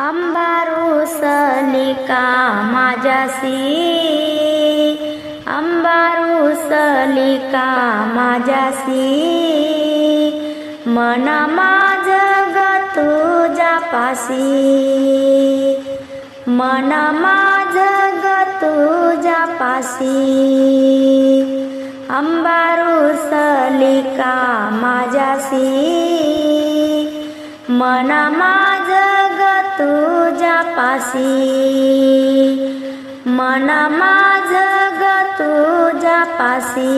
अंबारुसली का माझ्यासी अंबारुसली का माझ्यासी मन माझ ग तुझ्यापाशी मन माझ ग तुझ्यापाशी का माझ्यासी मन मा तुझ्या पासी मन माझ ग तुझ्या पासी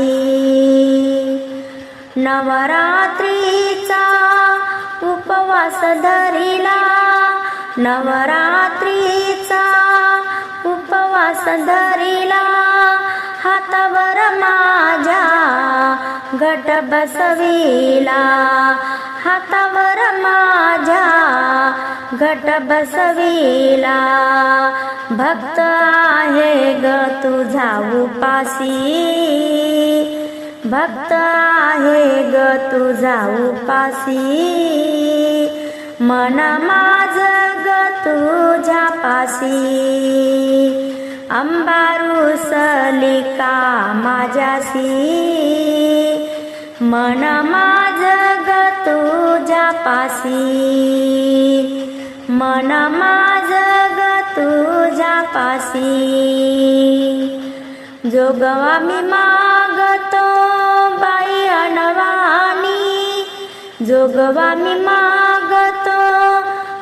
नवरात्रीचा उपवास धरिला. नवरात्रीचा उपवास धरिला. हातावर माझ्या घट बसविला. हातावर माझ्या घट बसविला. भक्त आहे ग तुझा उपासी. भक्त आहे ग तुझा उपासी. मन माझ ग तुझ्या पासी. अंबारू सलिका माझ्यासी मन माझ ग तुझ्या पासी मन माझ ग तुझ्या पासी जोगवा मी मागतो बाई अनवानी जोगवा मी मागतो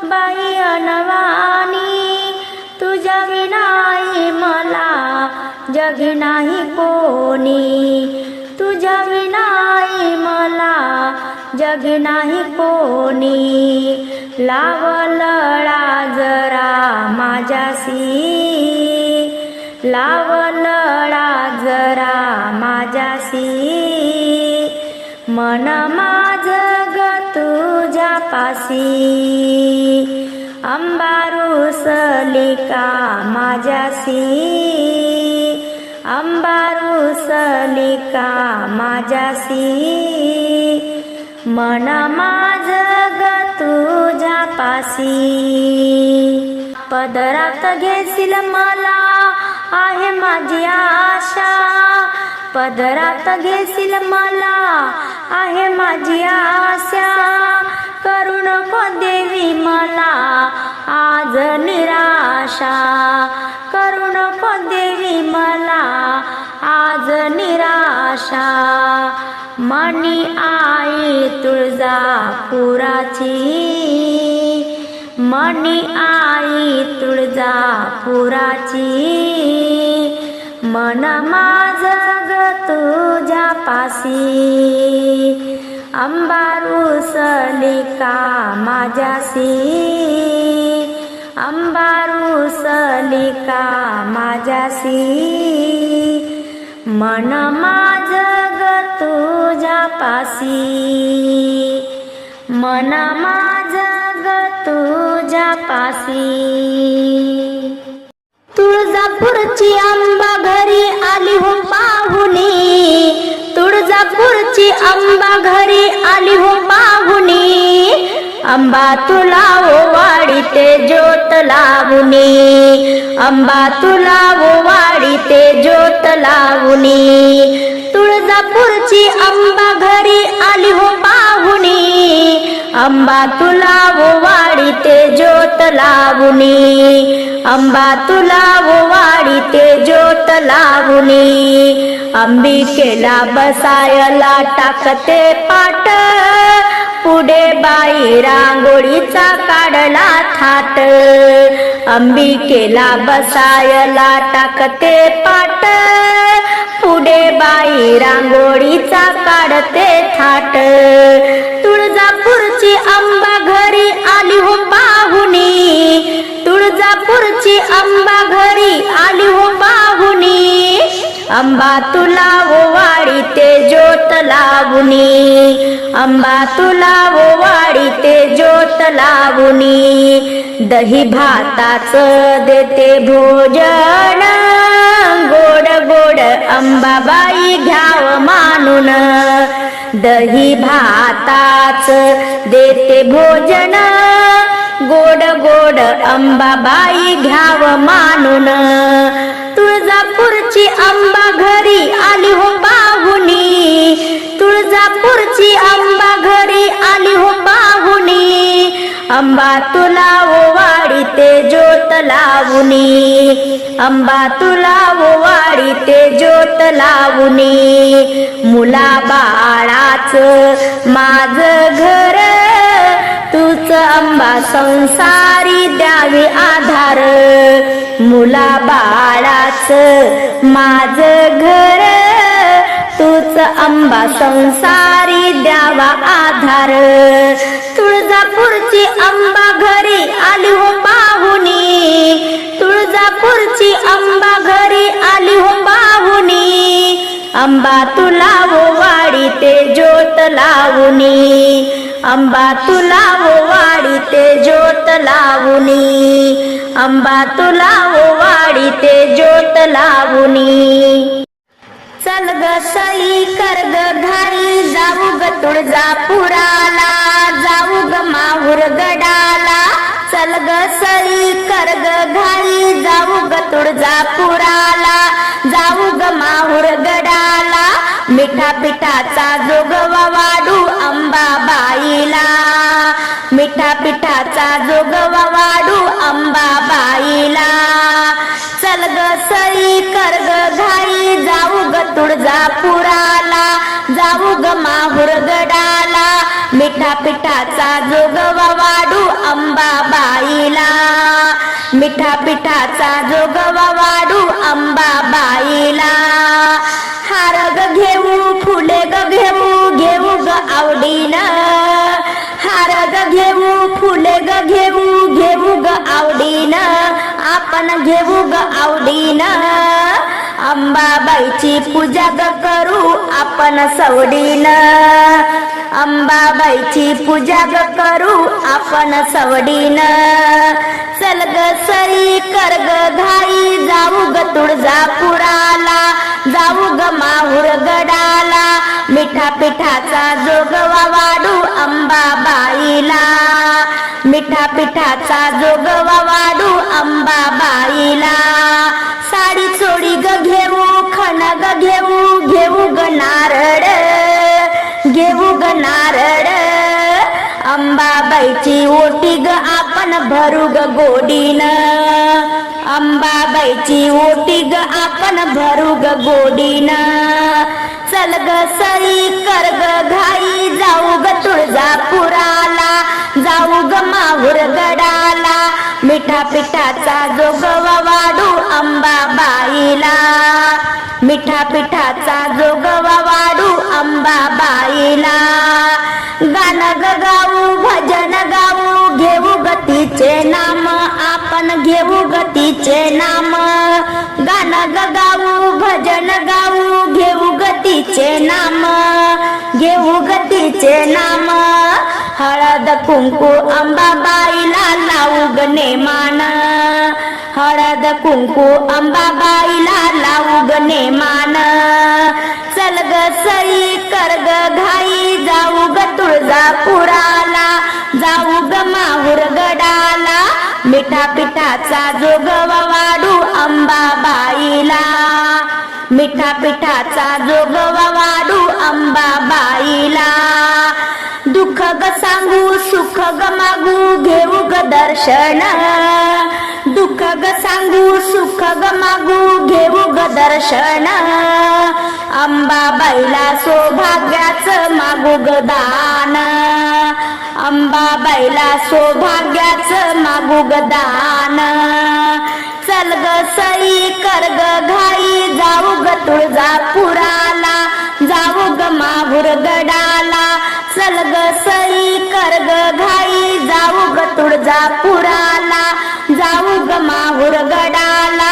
बाई अनवानी तुझ्या विनाई मला जग नाही कोणी. तू जग नाही मला जग नाही कोणी. लावलळा जरा माझ्यासी लावलळा जरा माझ्याशी. मन माझ ग तुझ्या पाशी अंबारू सलिका माझ्याशी. माझ्यासी अंबारुसली का माझ्यासी मन माझ ग तुझ्या पासी पदरात घेशील मला आहे माझी आशा. पदरात घेशील मला आहे माझी आशा. करू नको देवी मला आज निराशा. करू पण देवी मला. आज निराशा. मनी आई तुळजा पुराची मनी आई तुळजा पुराची मन माझ ग तुझ्या पासी अंबारुसली का माझ्यासी अंबारू सलिका माझ्यासी मन माझ ग तुझ्या पासी मन माझ ग तुझ्या पासी तुळजापूरची आंबा घरी आली हो पाहुणी तुळजापूरची आंबा घरी आली हो पाहुणी आंबा तुला वाडी ते ज्योत लावुनी. आंबा तुला वाडी ते ज्योत लावुनी. तुळजापूरची अंबा घरी आली हो पाहुनी. अंबा तुला वाडी ते ज्योत लावुनी. अंबा तुला वाडी ते ज्योत लावुनी. अंबिकेला बसायला टाकते पाट. पुढे बाई रांगोळीचा काढला थाट. अंबिकेला बसायला टाकते पाट. पुढे बाई रांगोळीचा काढते थाट. तुळजापूरची आंबा घरी आली हो पाहुणी. तुळजापूरची आंबा घरी आली हो पाहुणी. अंबा तुला वाडी ते ज्योत लावणी अंबा तुला ओवाळी ते ज्योत लावणी दही भाताच देते भोजन. गोड गोड अंबाबाई घ्याव मानून. दही भाताच देते भोजन. गोड गोड अंबाबाई घ्याव मानून. तुळजापूरची अंबा घरी आली हो बाहुनी. तुळजापूरची अंबा घरी आली हो बाहुनी. अंबा तुला ओवाडी ते ज्योत लावुनी. अंबा तुला ओवाडी ते ज्योत लावुनी. मुला बाळाच माझ घर अंबा संसारी द्यावे आधार. मुला बाळाच माझ घर. तूच अंबा संसारी द्यावा आधार. तुळजापूरची अंबा घरी आली हो बाहुनी. तुळजापूरची अंबा घरी आली हो बाहुनी. अंबा तुला वो वाडी ते ज्योत लावुनी. अंबा तुला वो वाडी ते ज्योत लावुनी. अंबा तुला वो वाडी ते ज्योत लावुनी. चल ग सई कर ग घाई जाऊ ग तुळजापुराला जाऊ ग माहूर गडाला. चल ग सई कर ग घाई जाऊ ग तुळजापुराला. पिठाचा जोगवा वाढू अंबाबाईला. मिठा पिठाचा जोगवा वाढू अंबाबाईला. चल ग सई कर ग घाई जाऊ ग तुळजापुराला. जाऊ ग माहूर गडाला. मिठा पिठाचा जोगवा वाढू अंबाबाईला. मिठा पिठाचा जोगवा वाढू अंबाबाईला. हार ग घेऊ आपण घेऊ ग आवडीन. अंबाबाईची पूजा ग करू आपण सवडीन. अंबाबाईची पूजा ग करू आपण सवडीन. चल ग सरी कर ग घाई जाऊ ग तुळजापुराला. जाऊ ग माहूर गडाला. मिठा पिठाचा जोगवा वाढू अंबाबाईला. मिठा पिठाचा जोगवा वाढू अंबाबाईला. साडी चोडी ग घेऊ खण ग घेऊ घेऊ ग नारळ. घेऊ ग नारळ. अंबाबाईची ओटी ग आपण भरू ग गोडीन. अंबाबाईची ओटी ग आपण भरू ग गोडीना. चल ग सई कर ग घाई जाऊ ग तुळजापुराला. जाऊ ग माहूर गडाला. मिठा पिठाचा जोगवा वाढू अंबाबाईला मिठा पिठाचा जोगवा वाढू अंबाबाईला गाणं ग गाऊ भजन गाऊ घेऊ गतीचे नाम आपण घेऊ गतीचे नाम. गाणं गाऊ भजन गाऊ घेऊ गतीचे नाम. घेऊ गतीचे नाम. हळद कुंकू अंबाबाईला लावू गणे मान हळद कुंकू अंबाबाईला लावू मान चल ग सई कर ग घाई जाऊ ग तुळजापुराला जाऊ ग माहूर गडाला. मिठा पिठाचा जोगवा वाढू अंबाबाईला मिठा पिठाचा जोगवा वाढू अंबाबाईला दुःख ग सांगू सुख ग मागू घेऊ ग दर्शन. दुःख ग सांगू सुख ग मागू घेऊ ग दर्शन. अंबाबाईला सौभाग्याचं मागू ग दान. अंबाबाईला सौभाग्याचं मागू ग दान. चल ग सई कर ग घाई जाऊ ग तुळजापुराला. जाऊ ग माहूर गडाला. चल ग सई कर ग घाई जाऊ ग तुळजापुराला जाऊ ग माहूर गडाला.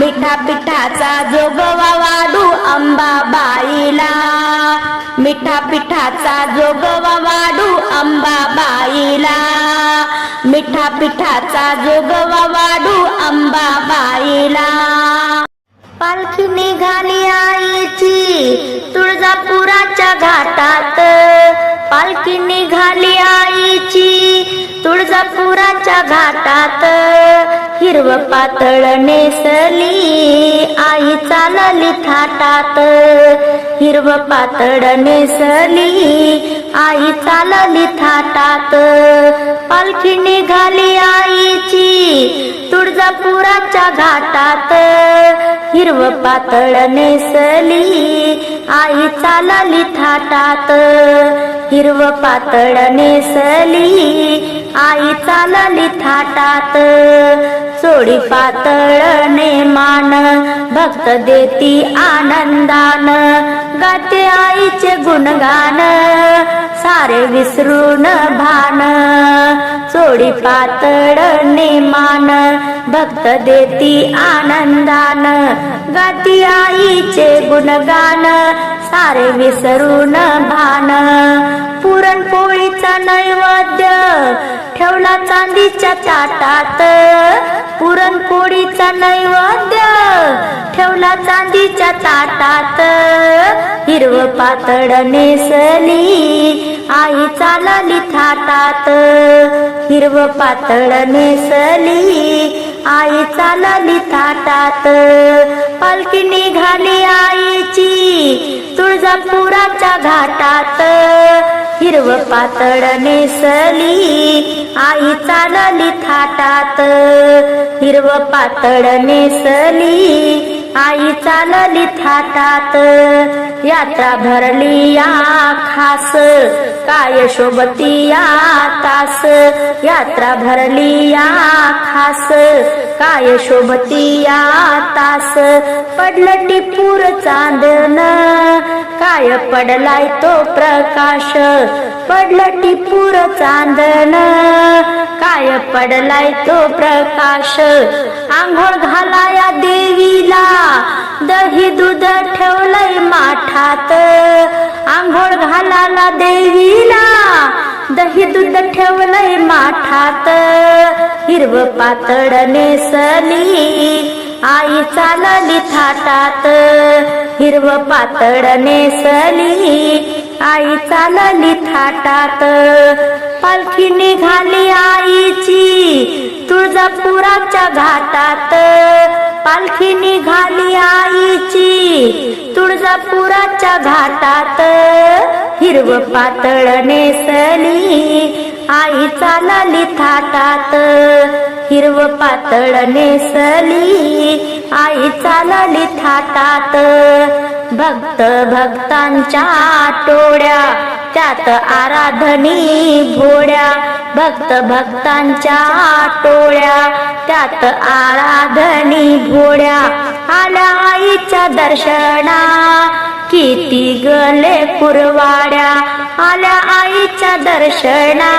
मिठा पिठाचा जोगवा वाढू अंबाबाईला. मिठा पिठाचा जोगवा वाढू अंबाबाईला. मिठा पिठाचा जोगवा वाढू अंबाबाईला. पालखी निघाली आईची तुळजापुराच्या घाटात. झाली आईची तुळजापुराच्या घाटात. हिरव पातळ नेसली आई चालली थाटात. हिरव पातळ नेसली आई चालली थाटात. पालखी निघाली आईची तुळजापुराच्या घाटात. हिरव पातळ नेसली आई चालली थाटात. हिरव पातळ नेसली. आई चालली थाटात. चोडी पातळ नेमान. भक्त देती आनंदान. गाते आईचे गुणगान. सारे विसरून भान. चोडी पातळ नेमान. भक्त देती आनंदान. गाती आईचे गुणगान. सारे विसरून भान. पुरणपोळीचा नैवेद्य ठेवला चांदीच्या ताटात पुरणपोळीचा नैवेद्य ठेवला चांदीच्या ताटात हिरव पातळ नेसली आई चालली थाटात. हिरव पातळ नेसली आई चालली थाटात पालखी निघाली आईची तुळजापुराच्या घाटात. हिरव पातळ नेसली आई चालली थाटात हिरव पातळ नेसली आई चालली थाटात यात्रा भरली या खास काय शोभती या तास यात्रा भरली या खास. काय शोभती या तास? पडलं टिपूर चांदन. काय पडलाय तो प्रकाश? पडलं टिपूर चांदन. काय पडलाय तो प्रकाश? आंघोळ घालाया देवीला. दही दूध ठेवलंय माठात. आंघोळ घालाला देवीला. दही दूध ठेवलंय माठात. हिरव पातळ नेसली. आई चालली थाटात. हिरव पातळ नेसली. आई चालली थाटात. पालखी निघाली आईची तुळजापुराच्या घाटात. पालखी निघाली आईची तुळजापुराच्या घाटात हिरव पातळ नेसली आई चालली थाटात. हिरव पातळ नेसली आई चालली थाटात. भक्त भक्तांच्या टोळ्या त्यात आराधनी भोड्या भक्त भक्तांच्या टोळ्या त्यात आराधनी भोड्या आल्या आईच्या दर्शना किती गले पुरवाड्या आल्या आईच्या दर्शना.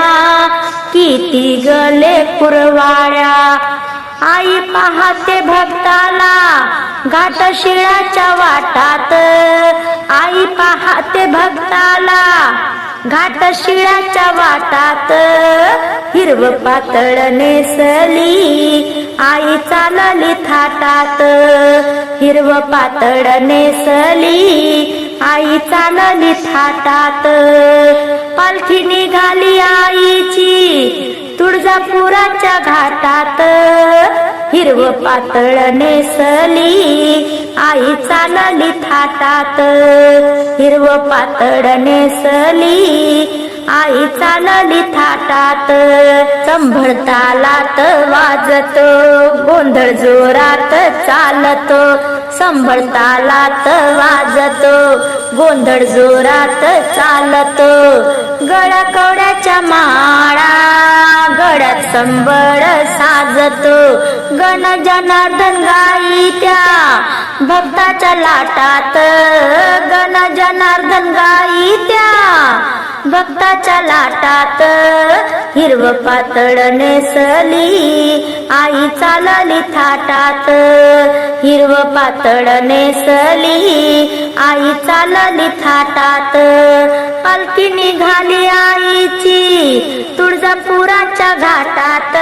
किती गले पुरवाड्या आई पाहते भक्ताला घाट शिळाच्या वाटात. आई पाहते भक्ताला घाट शिळाच्या वाटात. हिरव पातळ नेसली आई चालली थाटात. हिरव पातळ नेसली आई चालली थाटात. पालखी निघाली आईची तुळजापुराच्या घाटात. हिरव पातळ नेसली आई चालली थाटात हिरव पातळ नेसली आई चालली थाटात संभळ तालात वाजतो गोंधळ जोरात चालतो. संभळ तालात वाजतो. गोंधळ जोरात चालतो. गळा कवड्याच्या माळा गळ्यात संबळ साजतो. गण जनार्दन गाई त्या भक्ताच्या लाटात. गण जनार्दन गाई त्या भक्ताच्या लाटात. हिरव पातळ नेसली. आई चालली थाटात. हिरव पातळ नेसली. आई चालली थाटात. पालखी निघाली आईची तुळजापुराच्या घाटात.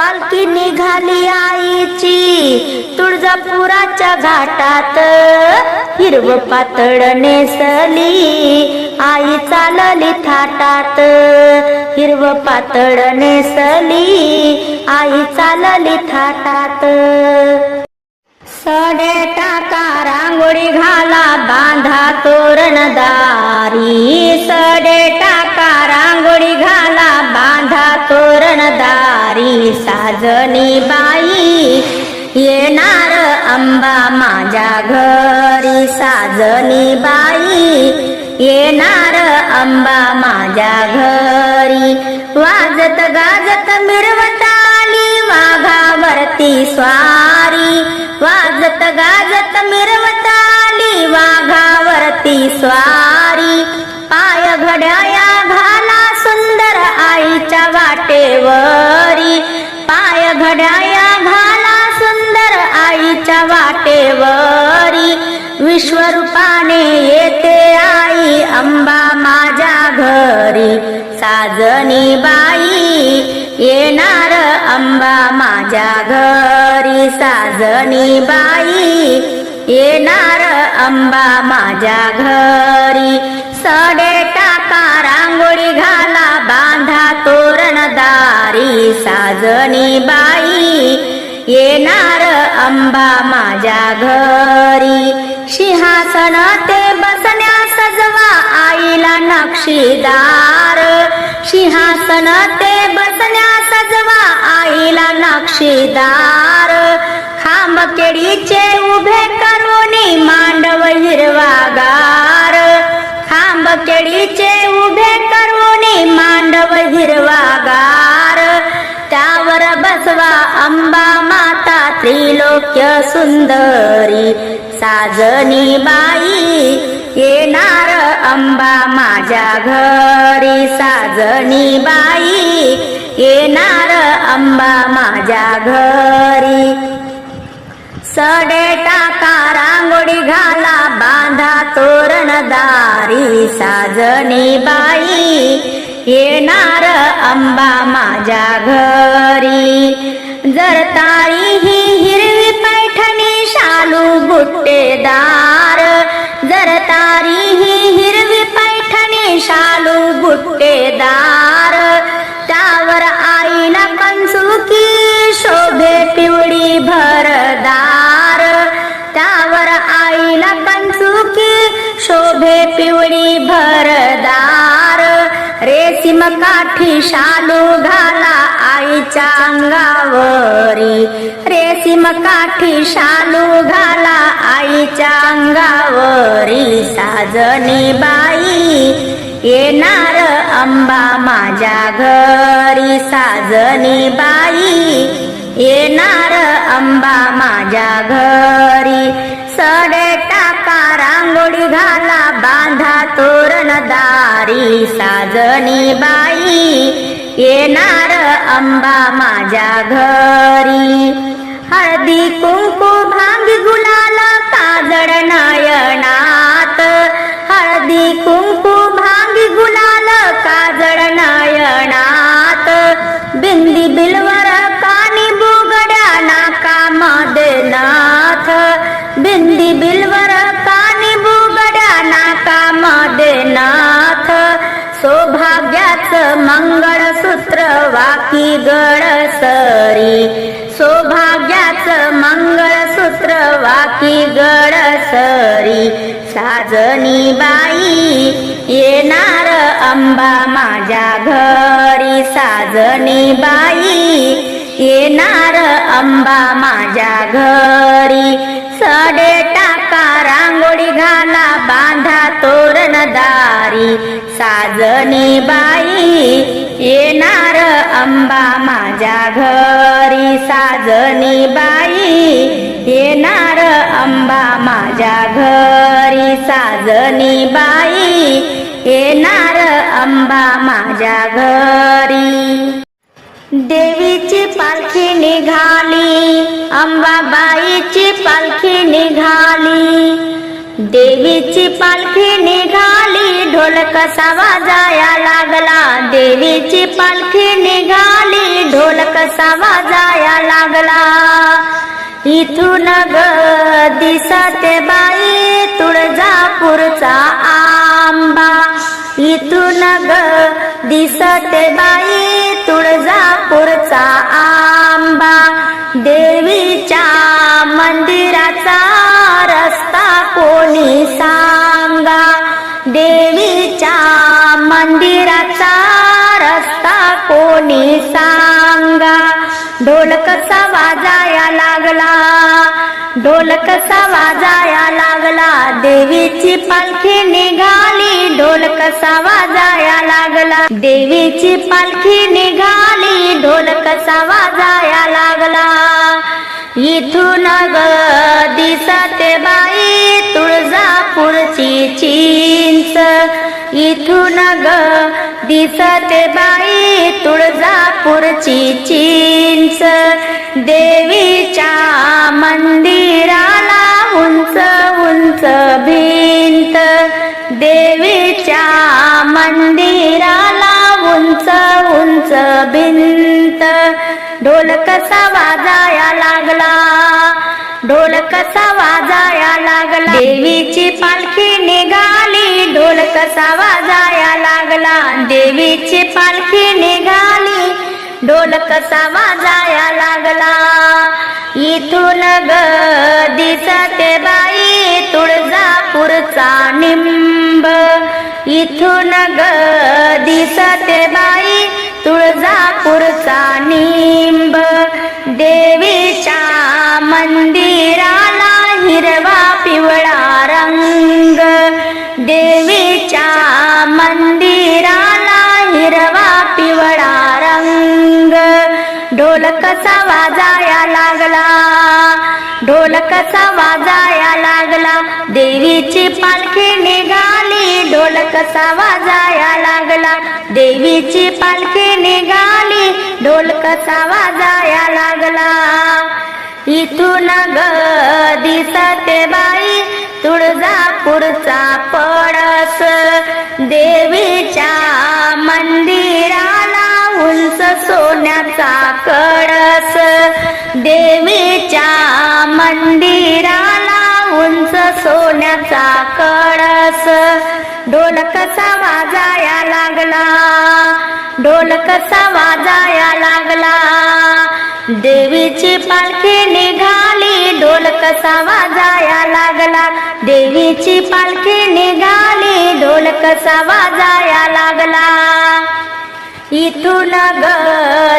पालखी निघाली आईची तुळजापुराच्या घाटात. हिरव पातळ नेसली आई चालली थाटात. हिरव पातळ नेसली आई चालली थाटात. सडे टाका रांगोळी घाला बांधा तोरणदारी. सडे टाका रांगोळी घाला बांधा तोरणदारी. साजनी बाई येणार अंबा माझ्या घरी. साजनी बाई येणार अंबा माझ्या घरी. वाजत गाजत मिरवत वाघावरती स्वारी. वाजत गाजत मिरवत आली वाघावरती स्वारी. पाय घड्याया घाला सुंदर आईच्या वाटेवरी. पाय घड्याया घाला सुंदर आईच्या वाटेवरी. विश्वरूपाने येते आई अंबा माझ्या घरी. साजनी बाई येणार अंबा माझ्या घरी साजणी बाई. येणार अंबा माझ्या घरी. सडे टाका रांगोळी घाला बांधा तोरणदारी साजणी बाई. येणार अंबा माझ्या घरी. सिंहासन ते बसण्या सजवा आईला नक्षीदार. सिंहासन ते बसण्या आईला नक्षीदार. खांब केळीचे उभे करून मांडव हिरवागार. खांब केळीचे उभे करून मांडव हिरवागार. त्यावर बसवा अंबा माता त्रिलोक्य सुंदरी. साजनी बाई येणार अंबा माझ्या घरी. साजनी बाई येणार अंबा माझ्या घरी. सडे टाका रांगोळी घाला बांधा तोरणदारी. साजनी बाई येणार अंबा माझ्या घरी. जरताळी ही हिरवी पैठणी शालू बुट्टेदार जर तारी ही हिरवी पैठणी शालू बुट्टेदार त्यावर आईला कंचुकी शोभे पिवळी भरदार त्यावर आईला कंचुकी शोभे पिवळी भरदार. रेशीम काठी शालू घाला आईच्या अंगावरी. रेशीम काठी शालू घाला आईच्या अंगावरी. साजनी बाई येणार अंबा माझ्या घरी. साजनी बाई येणार अंबा माझ्या घरी. सडे टाका रांगोळी घाला दारी साजनी बाई येणार अंबा माझ्या घरी. हळदी कुंकू भांगी गुलाल काजळ नयनात हळदी कुंकू भांगी गुलाल काजळ नयनात बिंदी बिलवर कानी बुगड्या नाकामध्ये नाथ. बिंदी नाकामध्ये नाथ सौभाग्याचं मंगळसूत्र वाकी गळसरी सौभाग्याचं मंगळसूत्र वाकी गळसरी साजनी बाई येणार अंबा माझ्या घरी. साजनी बाई येणार अंबा माझ्या घरी. सडे टाका रांगोळी घाला बांधा तोरणदारी. साजनी बाई येणार अंबा माझ्या घरी. साजनी बाई येणार अंबा माझ्या घरी. साजनी बाई येणार अंबा माझ्या घरी. देवीची पालखी निघाली अंबाबाईची पालखी निघाली. देवीची पालखी निघाली ढोल कसा वाजाया लागला. देवीची पालखी निघाली ढोल कसा वाजाया लागला. इथून ग दिसते बाई तुळजापूरचा आंबा. इथून ग दिसते बाई तुळजापूरचा आंबा. देवीच्या मंदिराचा रस्ता कोणी सांगा? देवीच्या मंदिराचा रस्ता कोणी सांगा? ढोल कसा वाजाया लागला ढोल कसा वाजाया लागला. देवीची पालखी निघाली ढोल कसा वाजाया लागला. देवीची पालखी निघाली ढोल कसा वाजाया लागला. इथून ग दिसते बाई तुळजापूरची चिंच. इथून ग दिसते बाई तुळजापूरची चिंच. देवीच्या मंदिराला उंच उंच भिंत. देवीच्या मंदिराला उंच उंच भिंत. ढोल कसा वाजाया लागला? ढोल कसा वाजाया लागला? देवीची पालखी निघाली ढोल कसा वाजाया लागला? देवीची पालखी निघाली ढोल कसा वाजाया लागला? इथून ग दिसते बाई तुळजापूरचा निंब. इथून ग दिसते बाई तुळजापूरचा निंब. देवीच्या मंदिराला हिरवा पिवळा रंग. देवीच्या मंदिराला हिरवा पिवळा रंग. ढोल कसा वाजाया लागला. ढोल कसा वाजाया लागला. देवीची पालखी निघाली. ढोल कसा वाजाया लागला. देवीची निघाली ढोल कसा वाजाया लागला. इथून ग दिसते बाई तुळजापूरचा पडस. देवीच्या मंदिराला उंच सोन्याचा कळस. देवीच्या मंदिराला उंच सोन्याचा कळस. ढोल कसा वाजाया लागला. ढोल कसा वाजाया लागला. देवीची पालखी निघाली ढोल कसा वाजाया लागला. देवीची पालखी निघाली ढोल कसा वाजाया लागला. इथून ग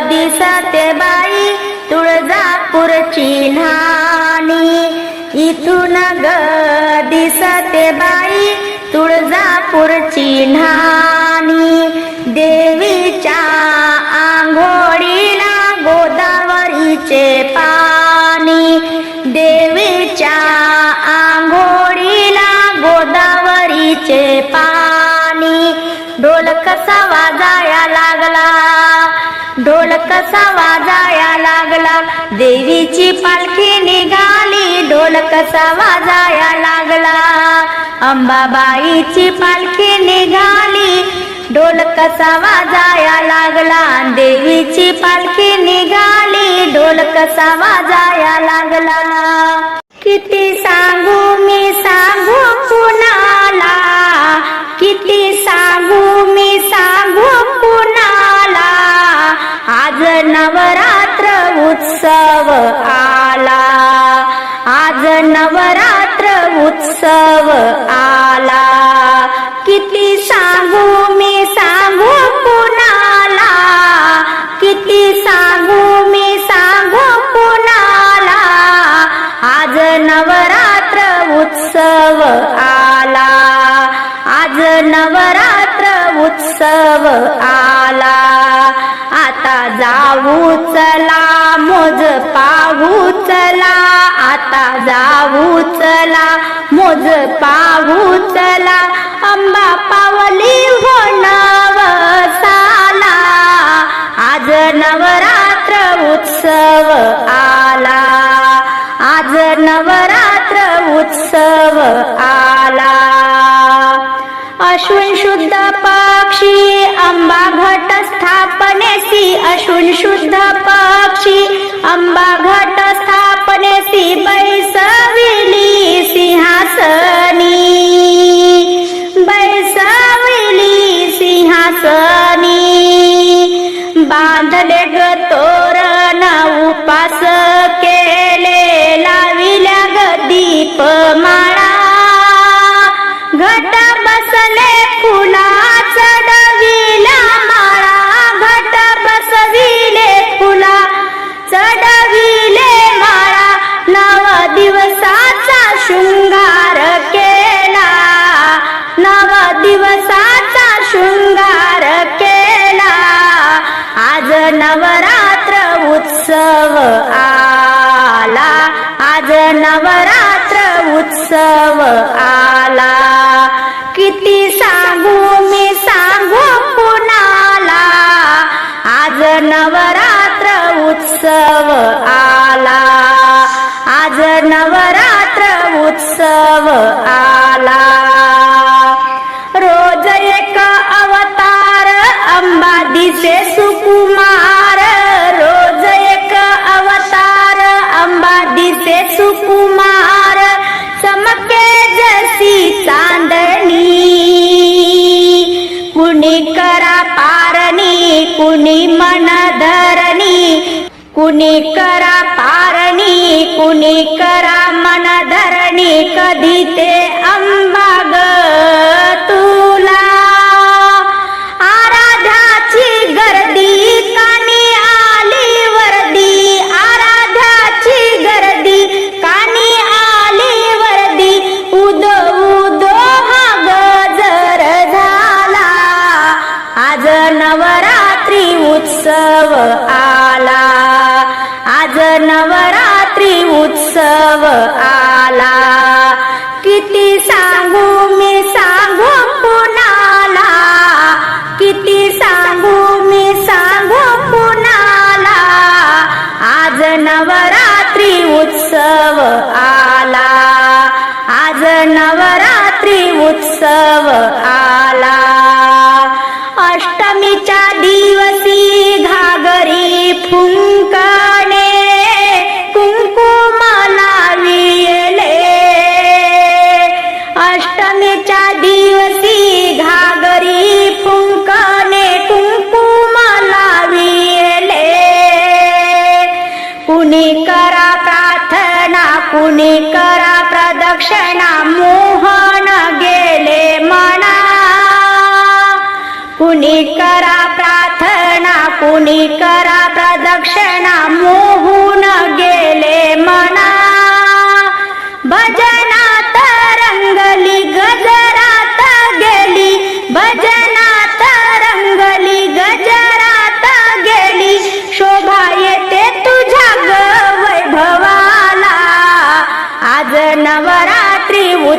दिसते बाई तुळजापूरची न्हाणी. इथून ग दिसते बाई तुळजापूरची न्हाणी. देवीच्या आंघोळीला गोदावरीचे पाणी. देवीच्या आंघोळीला गोदावरीचे पाणी. ढोल कसा वाजाया लागला? ढोल कसा वाजाया लागला? देवीची पालखी निघाली ढोल कसा वाजाया लागला? अंबाबाईची पालखी निघाली ढोल कसा वाजाया लागला? देवीची पालखी निघाली. ढोल कसा वाजाया लागला? किती सांगू मी सांगू कुणाला? किती सांगू मी सांगू कुणाला? आज नवरात्र उत्सव आला. आज नवरात्र उत्सव आला उत्सव आला. आता जाऊ चला मोज पाहू चला. आता जाऊ चला मोज पाहू चला. अंबा पावली हो नवसाला. आज नवरात्र उत्सव आला. आज नवरात्र उत्सव आला. अश्विन शुद्ध साक्षी अंबा घट स्थापनेसी अशुन शुद्ध पक्षी अंबा घट स्थापनेसी बैसविली सिंहासनी. बैसविली सिंहासनी. बांधले ग तोरण उपास केले लाविल्या ग दीप मा 爱。नवरात्री उत्सव आला. आज नवरात्री उत्सव आला तुम्ही करा प्रदक्षिणा मोहन गेले म्हणा कुणी करा प्रार्थना कुणी करा प्रदक्षिणा मोहून गेले म्हणा भजना रंगली गजरात गेली भजन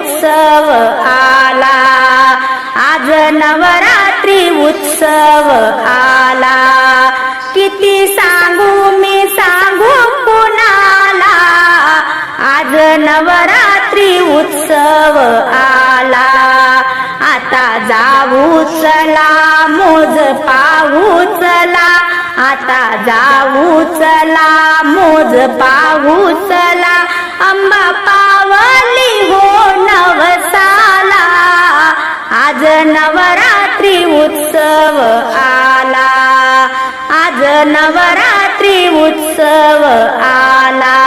उत्सव आला. आज नवरात्री उत्सव आला. किती सांगू मी सांगू कुणाला? आज नवरात्री उत्सव आला. आता जाऊ चला मोज पाहू चला. आता जाऊ चला मोज पाहू चला. अंबा पावली हो वसाला आज नवरात्री उत्सव आला. आज नवरात्री उत्सव आला.